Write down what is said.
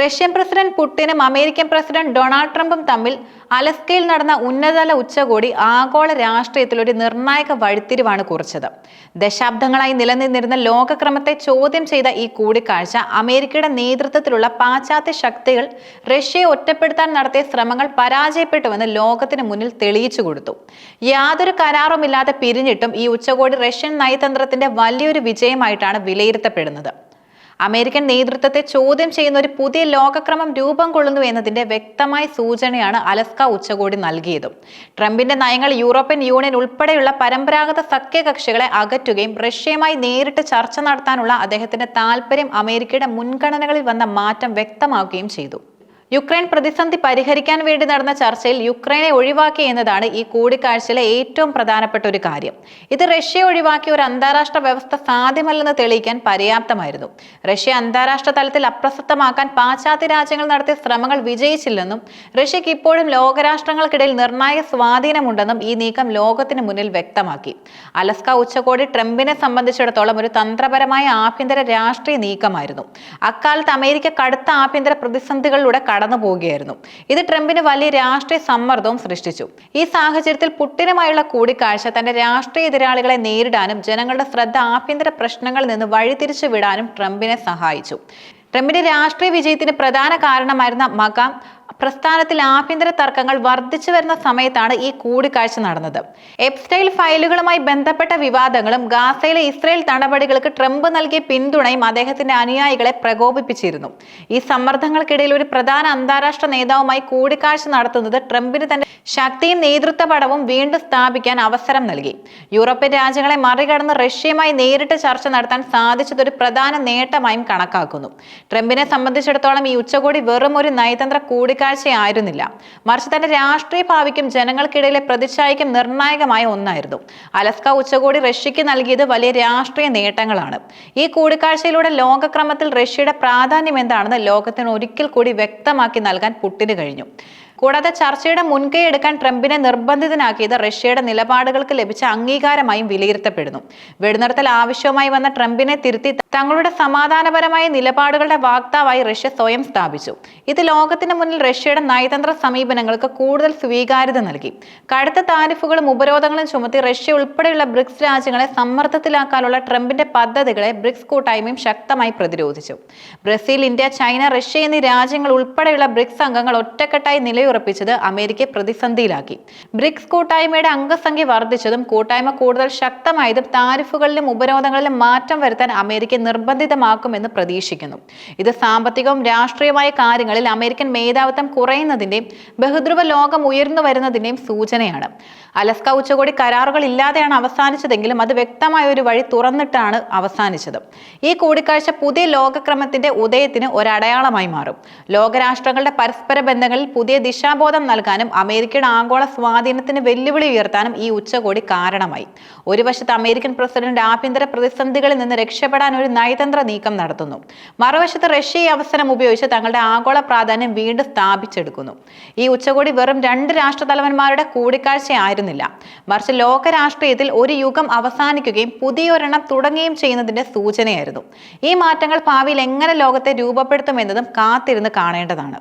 Russian president പുടിനും American president Donald ട്രംപും തമ്മിൽ അലസ്കയിൽ നടന്ന ഉന്നതതല ഉച്ചകോടി ആഗോള രാഷ്ട്രീയത്തിൽ ഒരു നിർണായക വഴിത്തിരിവാണ് കുറിച്ചത്. ദശാബ്ദങ്ങളായി നിലനിന്നിരുന്ന ലോകക്രമത്തെ ചോദ്യം ചെയ്ത ഈ കൂടിക്കാഴ്ച അമേരിക്കയുടെ നേതൃത്വത്തിലുള്ള പാശ്ചാത്യ ശക്തികൾ റഷ്യയെ ഒറ്റപ്പെടുത്താൻ നടത്തിയ ശ്രമങ്ങൾ പരാജയപ്പെട്ടുവെന്ന് ലോകത്തിന് മുന്നിൽ തെളിയിച്ചു കൊടുത്തു. യാതൊരു കരാറുമില്ലാതെ പിരിഞ്ഞിട്ടും ഈ ഉച്ചകോടി റഷ്യൻ നയതന്ത്രത്തിന്റെ വലിയൊരു വിജയമായിട്ടാണ് വിലയിരുത്തപ്പെടുന്നത്. അമേരിക്കൻ നേതൃത്വത്തെ ചോദ്യം ചെയ്യുന്ന ഒരു പുതിയ ലോകക്രമം രൂപം കൊള്ളുന്നു എന്നതിന്റെ വ്യക്തമായ സൂചനയാണ് അലസ്ക ഉച്ചകോടി നൽകിയതും. ട്രംപിന്റെ നയങ്ങൾ യൂറോപ്യൻ യൂണിയൻ ഉൾപ്പെടെയുള്ള പരമ്പരാഗത സഖ്യകക്ഷികളെ അകറ്റുകയും റഷ്യയുമായി നേരിട്ട് ചർച്ച നടത്താനുള്ള അദ്ദേഹത്തിന്റെ താൽപര്യം അമേരിക്കയുടെ മുൻഗണനകളിൽ വന്ന മാറ്റം വ്യക്തമാക്കുകയും ചെയ്തു. യുക്രൈൻ പ്രതിസന്ധി പരിഹരിക്കാൻ വേണ്ടി നടന്ന ചർച്ചയിൽ യുക്രൈനെ ഒഴിവാക്കി എന്നതാണ് ഈ കൂടിക്കാഴ്ചയിലെ ഏറ്റവും പ്രധാനപ്പെട്ട ഒരു കാര്യം. ഇത് റഷ്യ ഒഴിവാക്കിയ ഒരു അന്താരാഷ്ട്ര വ്യവസ്ഥ സാധ്യമല്ലെന്ന് തെളിയിക്കാൻ പര്യാപ്തമായിരുന്നു. റഷ്യ അന്താരാഷ്ട്ര തലത്തിൽ അപ്രസക്തമാക്കാൻ പാശ്ചാത്യ രാജ്യങ്ങൾ നടത്തിയ ശ്രമങ്ങൾ വിജയിച്ചില്ലെന്നും റഷ്യക്ക് ഇപ്പോഴും ലോകരാഷ്ട്രങ്ങൾക്കിടയിൽ നിർണായക സ്വാധീനമുണ്ടെന്നും ഈ നീക്കം ലോകത്തിന് മുന്നിൽ വ്യക്തമാക്കി. അലസ്ക ഉച്ചകോടി ട്രംപിനെ സംബന്ധിച്ചിടത്തോളം ഒരു തന്ത്രപരമായ ആഭ്യന്തര രാഷ്ട്രീയ നീക്കമായിരുന്നു. അക്കാലത്ത് അമേരിക്ക കടുത്ത ആഭ്യന്തര പ്രതിസന്ധികളിലൂടെ കടന്നു പോവുകയായിരുന്നു ഇത് ട്രംപിന് വലിയ രാഷ്ട്രീയ സമ്മർദ്ദവും സൃഷ്ടിച്ചു. ഈ സാഹചര്യത്തിൽ പുട്ടിനുമായുള്ള കൂടിക്കാഴ്ച തന്റെ രാഷ്ട്രീയ എതിരാളികളെ നേരിടാനും ജനങ്ങളുടെ ശ്രദ്ധ ആഭ്യന്തര പ്രശ്നങ്ങളിൽ നിന്ന് വഴിതിരിച്ചു വിടാനും ട്രംപിനെ സഹായിച്ചു. ട്രംപിന്റെ രാഷ്ട്രീയ വിജയത്തിന് പ്രധാന കാരണമായിരുന്ന മകാം പ്രസ്ഥാനത്തിൽ ആഭ്യന്തര തർക്കങ്ങൾ വർദ്ധിച്ചു വരുന്ന സമയത്താണ് ഈ കൂടിക്കാഴ്ച നടന്നത്. എപ്സ്റ്റൈൽ ഫയലുകളുമായി ബന്ധപ്പെട്ട വിവാദങ്ങളും ഗാസയിലെ ഇസ്രയേൽ നടപടികൾക്ക് ട്രംപ് നൽകിയ പിന്തുണയും അദ്ദേഹത്തിന്റെ അനുയായികളെ പ്രകോപിപ്പിച്ചിരുന്നു. ഈ സമ്മർദ്ദങ്ങൾക്കിടയിൽ ഒരു പ്രധാന അന്താരാഷ്ട്ര നേതാവുമായി കൂടിക്കാഴ്ച നടത്തുന്നത് ട്രംപിന് തന്റെ ശക്തിയും നേതൃത്വ പടവും വീണ്ടും സ്ഥാപിക്കാൻ അവസരം നൽകി. യൂറോപ്യൻ രാജ്യങ്ങളെ മറികടന്ന് റഷ്യയുമായി നേരിട്ട് ചർച്ച നടത്താൻ സാധിച്ചത് ഒരു പ്രധാന നേട്ടമായും കണക്കാക്കുന്നു. ട്രംപിനെ സംബന്ധിച്ചിടത്തോളം ഈ ഉച്ചകോടി വെറും ഒരു നയതന്ത്ര കൂടിക്കാഴ്ചയായിരുന്നില്ല. മറിച്ച് തന്റെ രാഷ്ട്രീയ ഭാവിക്കും ജനങ്ങൾക്കിടയിലെ പ്രതിച്ഛായക്കും നിർണായകമായ ഒന്നായിരുന്നു. അലസ്ക ഉച്ചകോടി റഷ്യക്ക് നൽകിയത് വലിയ രാഷ്ട്രീയ നേട്ടങ്ങളാണ്. ഈ കൂടിക്കാഴ്ചയിലൂടെ ലോകക്രമത്തിൽ റഷ്യയുടെ പ്രാധാന്യം എന്താണെന്ന് ലോകത്തിന് ഒരിക്കൽ കൂടി വ്യക്തമാക്കി നൽകാൻ പുട്ടിന് കഴിഞ്ഞു. കൂടാതെ ചർച്ചയുടെ മുൻകൈ എടുക്കാൻ ട്രംപിനെ നിർബന്ധിതനാക്കിയത് റഷ്യയുടെ നിലപാടുകൾക്ക് ലഭിച്ച അംഗീകാരമായും വിലയിരുത്തപ്പെടുന്നു. വെടിനിർത്തൽ ആവശ്യവുമായി വന്ന ട്രംപിനെ തിരുത്തി തങ്ങളുടെ സമാധാനപരമായ നിലപാടുകളുടെ വാക്താവായി റഷ്യ സ്വയം സ്ഥാപിച്ചു. ഇത് ലോകത്തിന് മുന്നിൽ റഷ്യയുടെ നയതന്ത്ര സമീപനങ്ങൾക്ക് കൂടുതൽ സ്വീകാര്യത നൽകി. കടുത്ത താരിഫുകളും ഉപരോധങ്ങളും ചുമത്തി റഷ്യ ഉൾപ്പെടെയുള്ള ബ്രിക്സ് രാജ്യങ്ങളെ സമ്മർദ്ദത്തിലാക്കാനുള്ള ട്രംപിന്റെ പദ്ധതികളെ ബ്രിക്സ് കൂട്ടായ്മയും ശക്തമായി പ്രതിരോധിച്ചു. ബ്രസീൽ ഇന്ത്യ ചൈന റഷ്യ എന്നീ രാജ്യങ്ങൾ ഉൾപ്പെടെയുള്ള ബ്രിക്സ് അംഗങ്ങൾ ഒറ്റക്കെട്ടായി നിലയുറപ്പിച്ചത് അമേരിക്കയെ പ്രതിസന്ധിയിലാക്കി. ബ്രിക്സ് കൂട്ടായ്മയുടെ അംഗസംഖ്യ വർദ്ധിച്ചതും കൂട്ടായ്മ കൂടുതൽ ശക്തമായതും താരിഫുകളിലും ഉപരോധങ്ങളിലും മാറ്റം വരുത്താൻ അമേരിക്ക നിർബന്ധിതമാക്കുമെന്ന് പ്രതീക്ഷിക്കുന്നു. ഇത് സാമ്പത്തികവും രാഷ്ട്രീയമായ കാര്യങ്ങളിൽ അമേരിക്കൻ മേധാവിത്വം കുറയുന്നതിന്റെയും ബഹുദ്രുവ ലോകം ഉയർന്നു വരുന്നതിന്റെയും സൂചനയാണ്. അലസ്ക ഉച്ചകോടി കരാറുകൾ ഇല്ലാതെയാണ് അവസാനിച്ചതെങ്കിലും അത് വ്യക്തമായ ഒരു വഴി തുറന്നിട്ടാണ് അവസാനിച്ചത്. ഈ കൂടിക്കാഴ്ച പുതിയ ലോകക്രമത്തിന്റെ ഉദയത്തിന് ഒരടയാളമായി മാറും. ലോകരാഷ്ട്രങ്ങളുടെ പരസ്പര ബന്ധങ്ങളിൽ പുതിയ ദിശാബോധം നൽകാനും അമേരിക്കയുടെ ആഗോള സ്വാധീനത്തിന് വെല്ലുവിളി ഉയർത്താനും ഈ ഉച്ചകോടി കാരണമായി. ഒരു വശത്ത് അമേരിക്കൻ പ്രസിഡന്റ് ആഭ്യന്തര പ്രതിസന്ധികളിൽ നിന്ന് രക്ഷപ്പെടാൻ ഒരു നയതന്ത്ര നീക്കം നടത്തുന്നു. മറുവശത്ത് റഷ്യ ഈ അവസരം ഉപയോഗിച്ച് തങ്ങളുടെ ആഗോള പ്രാധാന്യം വീണ്ടും സ്ഥാപിച്ചെടുക്കുന്നു. ഈ ഉച്ചകോടി വെറും രണ്ട് രാഷ്ട്രതലവന്മാരുടെ കൂടിക്കാഴ്ചയായിരുന്നില്ല. മറിച്ച് ലോക രാഷ്ട്രീയത്തിൽ ഒരു യുഗം അവസാനിക്കുകയും പുതിയൊരെണ്ണം തുടങ്ങുകയും ചെയ്യുന്നതിന്റെ സൂചനയായിരുന്നു. ഈ മാറ്റങ്ങൾ ഭാവിയിൽ എങ്ങനെ ലോകത്തെ രൂപപ്പെടുത്തുമെന്നതും കാത്തിരുന്ന് കാണേണ്ടതാണ്.